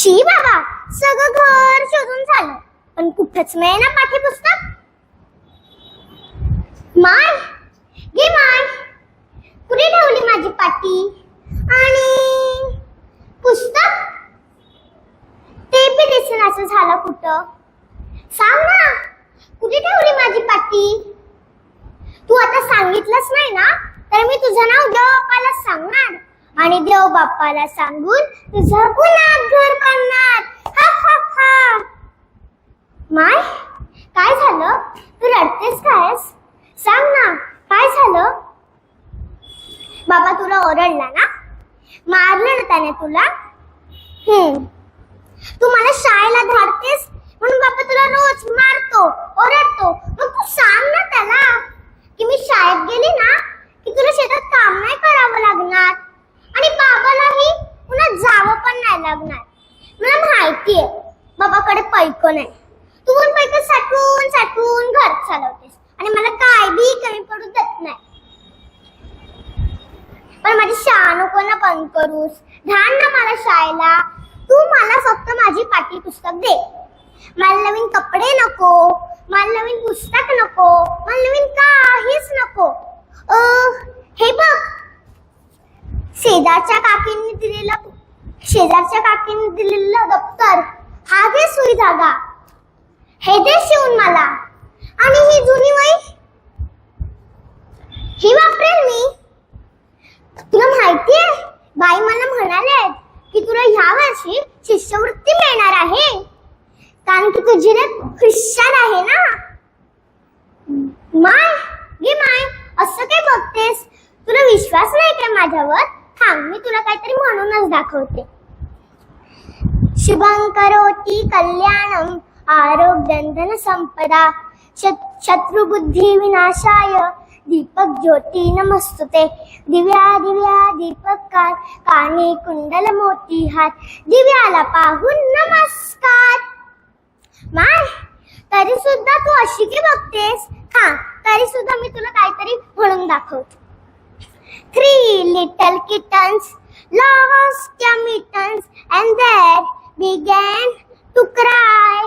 शी बाबा सगळं घर शोधून झालं. पण कुठंच नाही ना पाठ्यपुस्तक माय घे माय. कुठे ठेवली माझी पाटी? आणि पुस्तक? ते बी दिसेनाचं झालं कुठं? सांग ना कुठे ठेवली माझी पाटी? तू आता सांगितलंच नाही ना? तर मी तुझं नाव देवापाला सांगणार. आणि देव बाप्पाला सांगून तुझं पुन्हा घर बांधणार. हा हा हा. माय काय झालं? तू रडतेस कायस सांग ना काय झालं? बाबा तुला ओरडला ना? मारलं ना त्याने तुला? हम्म. तू मला शाळेला धाडतेस? म्हणून बाबा तुला रोज मारतो ओरडतो मग तू सांग ना त्याला की मी शाळेत गेली ना की तुला शेतात काम नाही करावं लागणार आणि बाबालाही पुन्हा जावं पण नाही लागणार. मला माहितीये बाबाकडे पैक नाही. तू पण पैक साठवून साठवून घर चालवतेस. आणि मला काय बी कमी पडू देत नाही. पण माझी शाळा नको ना बंद करूस. ध्यान ना मला शाळेला. तू मला फक्त माझी पाठी पुस्तक दे. मला नवीन कपडे नको. मला नवीन पुस्तक नको. मला नवीन काहीच नको. अह, हे बघ. शेजारच्या काकींनी दिलेलं शेजारच्या काकीने दिलेलं दप्तर हा घे सुई धागा हे दे शिवून मला. आणि ही जुनी वही. ही वापरेल मी. तुला माहितीये बाई मला म्हणाले की तुला ह्या वर्षी शिष्यवृत्ती मिळणार आहे. कारण की तुझी रे ख्रिश्चन आहे ना. माय गे माय असं काय बघतेस? तुला विश्वास नाही काय माझ्यावर? थांब मी तुला काहीतरी म्हणूनच दाखवते. शुभं करोति कल्याणं आरोग्यं धनसम्पदा शत्रुबुद्धिविनाशाय विनाशाय दीपक ज्योती नमस्तुते। दिव्या दिव्या दीपक कार काने कुंडल मोती हात दिव्याला पाहून नमस्कार। माय तरी सुद्धा तू अशी की बघतेस? हा तरी सुद्धा मी तुला काहीतरी म्हणून दाखवते. Three little kittens lost their and and began to cry.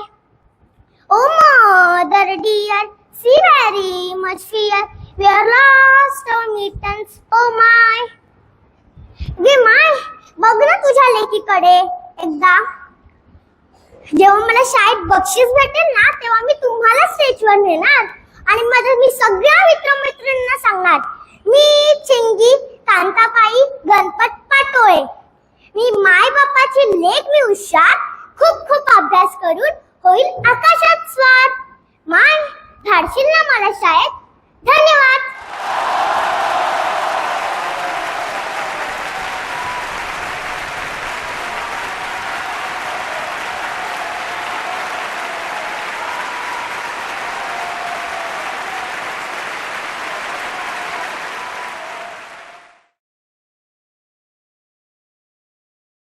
Oh, mother dear, see very much fear. We are lost on mittens. Oh my. गे माय बघ ना तुझ्या लेकीकडे एकदा जेव्हा मला शाळेत बक्षीस भेटेल ना तेव्हा मी तुम्हाला स्टेजवर नेणार आणि माझ्या मी सगळ्या मित्रमैत्रिणींना सांगणार मी चिंगी कांताबाई गणपत पाटोळे मी माय बापाची लेख मी हुशार खूप खूप अभ्यास करून होईल आकाशात स्वार मान धाडशील ना मला शाळेत